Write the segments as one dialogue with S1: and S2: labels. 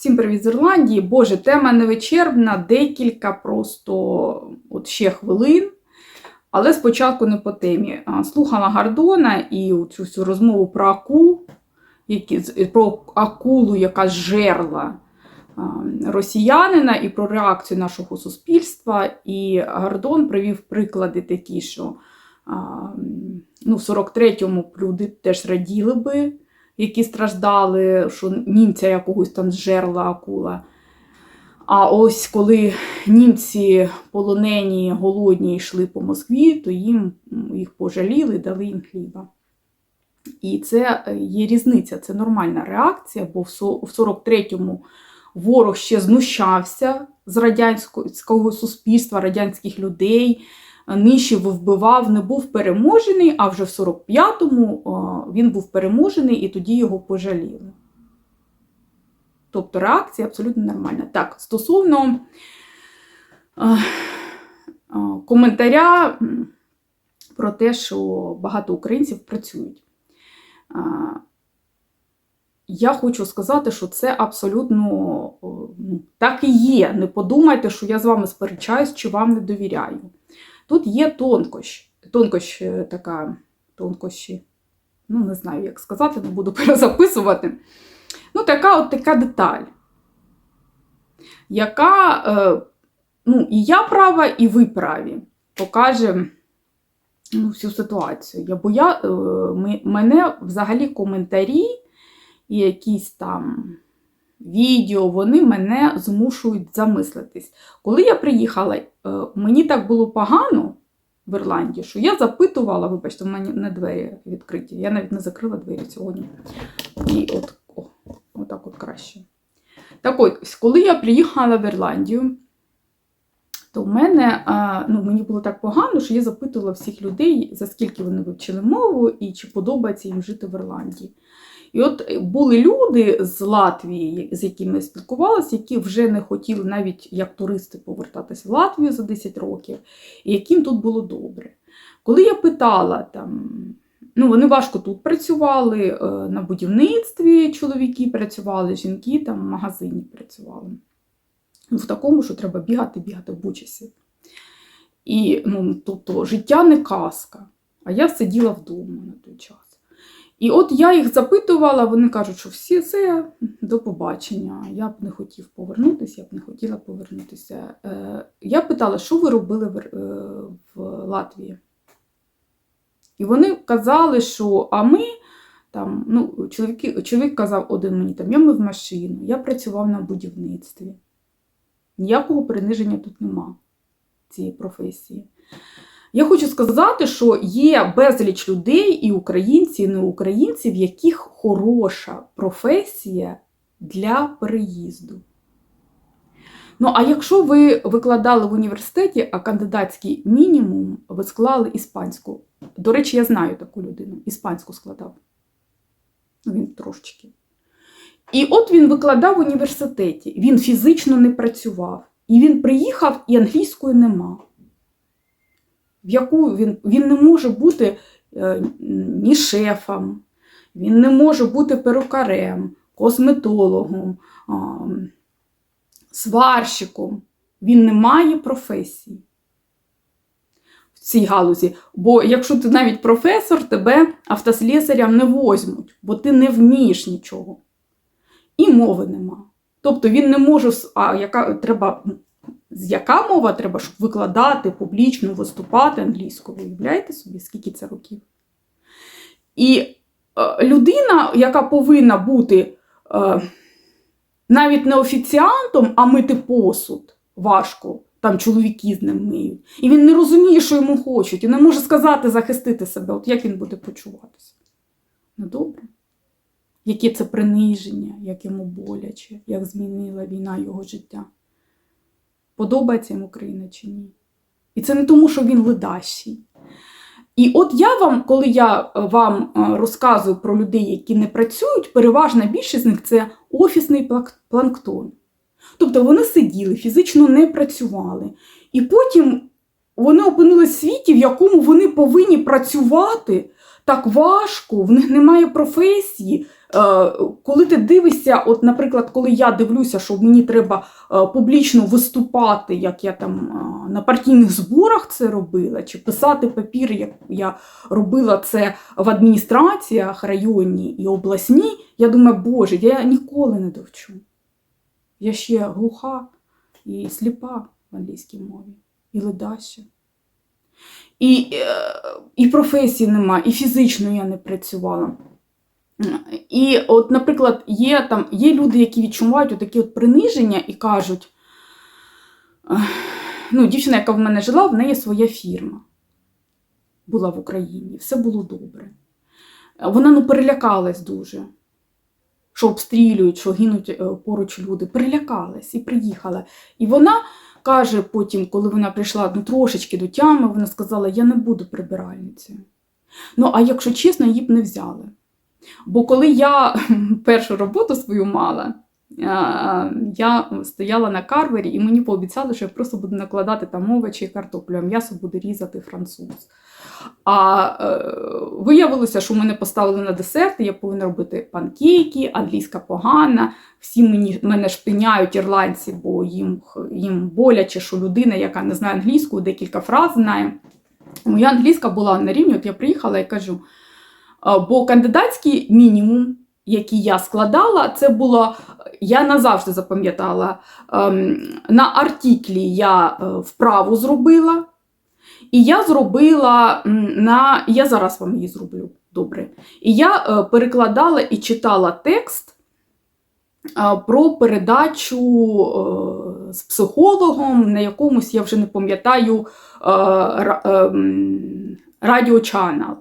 S1: Всім привіт з Ірландії. Боже, тема невичерпна, декілька просто от ще хвилин. Але спочатку не по темі. Слухала Гардона і цю всю розмову про акул, які, про акулу, яка жерла росіянина, і про реакцію нашого суспільства. І Гардон привів приклади такі, що ну, в 43-му люди теж раділи би які страждали, що німця якогось там зжерла акула. А ось коли німці полонені, голодні йшли по Москві, то їм їх пожаліли, дали їм хліба. І це е, є різниця, це нормальна реакція, бо в 43-му ворог ще знущався з радянського суспільства, радянських людей, нищив, вбивав, не був переможений, а вже в 45-му він був переможений і тоді його пожаліли. Тобто реакція абсолютно нормальна. Так, стосовно е, е, коментаря про те, що багато українців працюють. Е, Я хочу сказати, що це абсолютно ну, так і є. Не подумайте, що я з вами сперечаюсь чи вам не довіряю. Тут є тонкощ, тонкощ е, така, тонкощі, ну не знаю, як сказати, не буду перезаписувати. Ну, така от така деталь, яка, е, ну, і я права, і ви праві, покаже ну, всю ситуацію. Бо я, е, мене взагалі коментарі і якісь там відео, вони мене змушують замислитись. Коли я приїхала, е, мені так було погано в Ірландії, що я запитувала, вибачте, в мене не двері відкриті. Я навіть не закрила двері сьогодні. І от, о, отак от краще. Так от, коли я приїхала в Ірландію, то в мене ну, мені було так погано, що я запитувала всіх людей, за скільки вони вивчили мову і чи подобається їм жити в Ірландії. І от були люди з Латвії, з якими я спілкувалася, які вже не хотіли навіть як туристи повертатися в Латвію за 10 років, і яким тут було добре. Коли я питала там, ну вони важко тут працювали, е, на будівництві чоловіки працювали, жінки там в магазині працювали. Ну, в такому, що треба бігати, бігати в бучасі. І ну, тобто життя не казка, а я сиділа вдома на той час. І от я їх запитувала, вони кажуть, що всі це до побачення. Я б не хотів повернутися, я б не хотіла повернутися. Е, я питала, що ви робили в, е, в Латвії? І вони казали, що а ми там, ну, чоловіки, чоловік казав один мені, там, я мив машину, я працював на будівництві. Ніякого приниження тут нема цієї професії. Я хочу сказати, що є безліч людей, і українці, і не українці, в яких хороша професія для переїзду. Ну, а якщо ви викладали в університеті, а кандидатський мінімум ви склали іспанську. До речі, я знаю таку людину, іспанську складав. Ну, він трошечки. І от він викладав в університеті, він фізично не працював. І він приїхав, і англійської нема в яку він, він не може бути е, ні шефом, він не може бути перукарем, косметологом, сварщиком. Він не має професії в цій галузі. Бо якщо ти навіть професор, тебе автослесарям не возьмуть, бо ти не вмієш нічого. І мови нема. Тобто він не може, а яка треба яка мова треба, щоб викладати публічно, виступати англійською. Уявляєте собі, скільки це років? І е, людина, яка повинна бути е, навіть не офіціантом, а мити посуд важко, там чоловіки з ним миють. І він не розуміє, що йому хочуть, і не може сказати, захистити себе. От як він буде почуватися? Ну добре. Яке це приниження, як йому боляче, як змінила війна його життя подобається йому Україна чи ні. І це не тому, що він ледащий. І от я вам, коли я е, вам е, розказую про людей, які не працюють, переважна більшість з них це офісний планктон. Тобто вони сиділи, фізично не працювали. І потім вони опинились в світі, в якому вони повинні працювати так важко, в них немає професії, коли ти дивишся, от, наприклад, коли я дивлюся, що мені треба е, публічно виступати, як я там е, на партійних зборах це робила, чи писати папір, як я робила це в адміністраціях районній і обласній, я думаю, боже, я ніколи не довчу. Я ще глуха і сліпа в англійській мові, і ледаща. І, е, і професії нема, і фізично я не працювала. І, от, наприклад, є там є люди, які відчувають такі от приниження і кажуть: ну, дівчина, яка в мене жила, в неї своя фірма була в Україні, все було добре. Вона ну, перелякалась дуже, що обстрілюють, що гинуть е, поруч люди. Перелякалась і приїхала. І вона каже потім, коли вона прийшла ну, трошечки до тями, вона сказала: Я не буду прибиральницею. Ну, а якщо чесно, її б не взяли. Бо коли я першу роботу свою мала, я стояла на карвері і мені пообіцяли, що я просто буду накладати там овочі і картоплю, а м'ясо буде різати француз. А е, виявилося, що мене поставили на десерт, і я повинна робити панкейки, англійська погана. Всі мені, мене шпиняють ірландці, бо їм, їм боляче, що людина, яка не знає англійську, декілька фраз знає. Моя англійська була на рівні, от я приїхала і кажу. Бо кандидатський мінімум, який я складала, це було, я назавжди запам'ятала, ем, на артиклі я е, вправу зробила, і я зробила на. Я зараз вам її зроблю добре. І я е, перекладала і читала текст е, про передачу е, з психологом на якомусь, я вже не пам'ятаю, е, ра- е, м, радіочанал.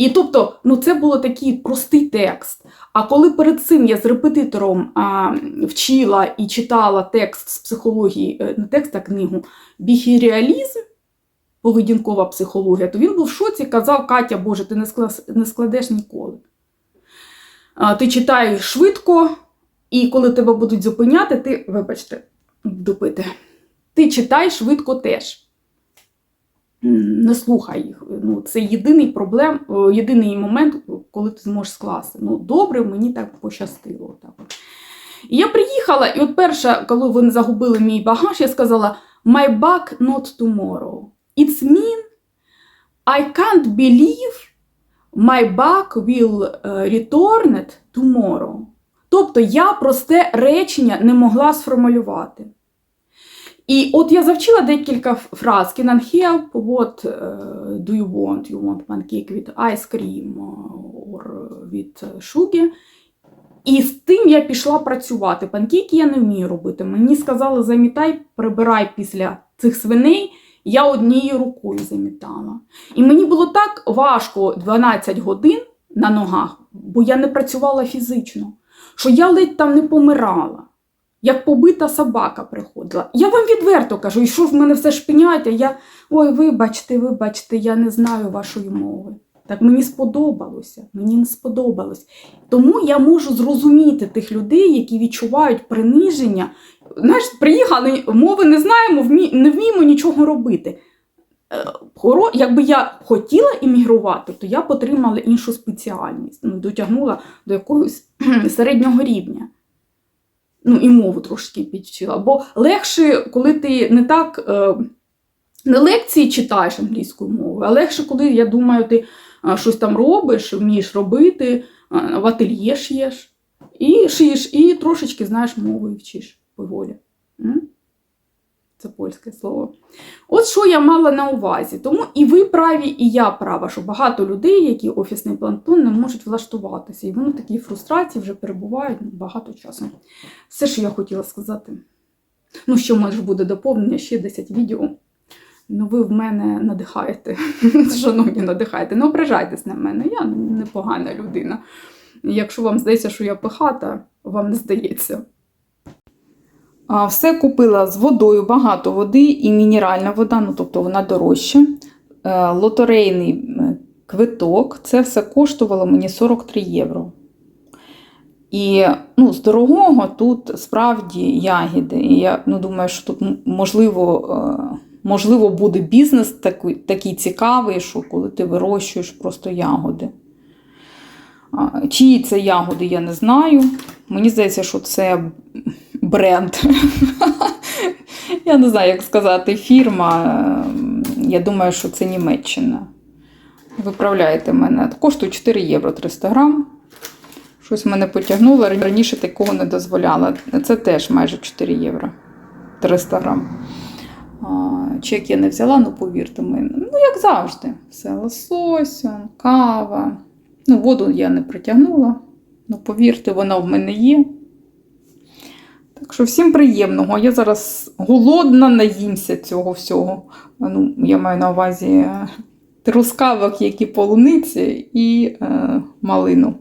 S1: І тобто, ну це було такий простий текст. А коли перед цим я з репетитором а, вчила і читала текст з психології, е, не текст, а книгу Біхіріалізм, поведінкова психологія, то він був в шоці, казав: Катя, Боже, ти не складеш ніколи. А, ти читаєш швидко, і коли тебе будуть зупиняти, ти, вибачте, допити, ти читай швидко теж. Не слухай їх. Ну, це єдиний проблем, єдиний момент, коли ти зможеш скласти. Ну, добре, мені так пощастило. Так. І я приїхала, і от перша, коли вони загубили мій багаж, я сказала: My bag not tomorrow. It's mean I can't believe my bag will е, return tomorrow. Тобто я просте речення не могла сформулювати. І от я завчила декілька фраз. Can I help? What uh, do you want? You want pancake with ice cream uh, or with sugar? І з тим я пішла працювати. Панкейки я не вмію робити. Мені сказали, замітай, прибирай після цих свиней. Я однією рукою замітала. І мені було так важко 12 годин на ногах, бо я не працювала фізично, що я ледь там не помирала. Як побита собака приходила. Я вам відверто кажу, і що в мене все шпинять, я. Ой, вибачте, вибачте, я не знаю вашої мови. Так мені сподобалося, мені не сподобалось. Тому я можу зрозуміти тих людей, які відчувають приниження. Знаєш, приїхали, мови не знаємо, не вміємо нічого робити. Е, хоро- Якби я хотіла іммігрувати, то я б отримала іншу спеціальність, ну, дотягнула до якогось середнього рівня. Ну, і мову трошки підчила. Бо легше, коли ти не так е, не лекції читаєш англійською мовою, а легше, коли, я думаю, ти е, щось там робиш, вмієш робити, е, в ательє шиєш, і шиєш, і трошечки знаєш мову і вчиш поволі. Це польське слово. От що я мала на увазі. Тому і ви праві, і я права, що багато людей, які офісний планктон, не можуть влаштуватися. І вони в такій фрустрації вже перебувають багато часу. Все, що я хотіла сказати. Ну, що може буде доповнення, ще 10 відео. Ну, ви в мене надихаєте. Шановні, надихаєте. Не ображайтесь на мене, я непогана людина. Якщо вам здається, що я пихата, вам не здається. Все купила з водою, багато води і мінеральна вода, ну тобто вона дорожча. Е, Лотерейний е, квиток. Це все коштувало мені 43 євро. І ну, з дорогого тут справді ягіди. І я ну, думаю, що тут можливо, е, можливо буде бізнес такий, такий цікавий, що коли ти вирощуєш просто ягоди. Чиї це ягоди, я не знаю. Мені здається, що це бренд. Я не знаю, як сказати, фірма. Я думаю, що це Німеччина. Виправляєте мене. Коштує 4 євро 300 грам. Щось мене потягнуло. Раніше такого не дозволяла. Це теж майже 4 євро 300 грам. Чек я не взяла, ну повірте мені. Ну, як завжди. Все лосось, кава. Ну, воду я не притягнула. Ну, повірте, вона в мене є. Так що всім приємного. Я зараз голодна, наїмся цього всього. Ну, я маю на увазі е, трускавок, які полуниці, і е, малину.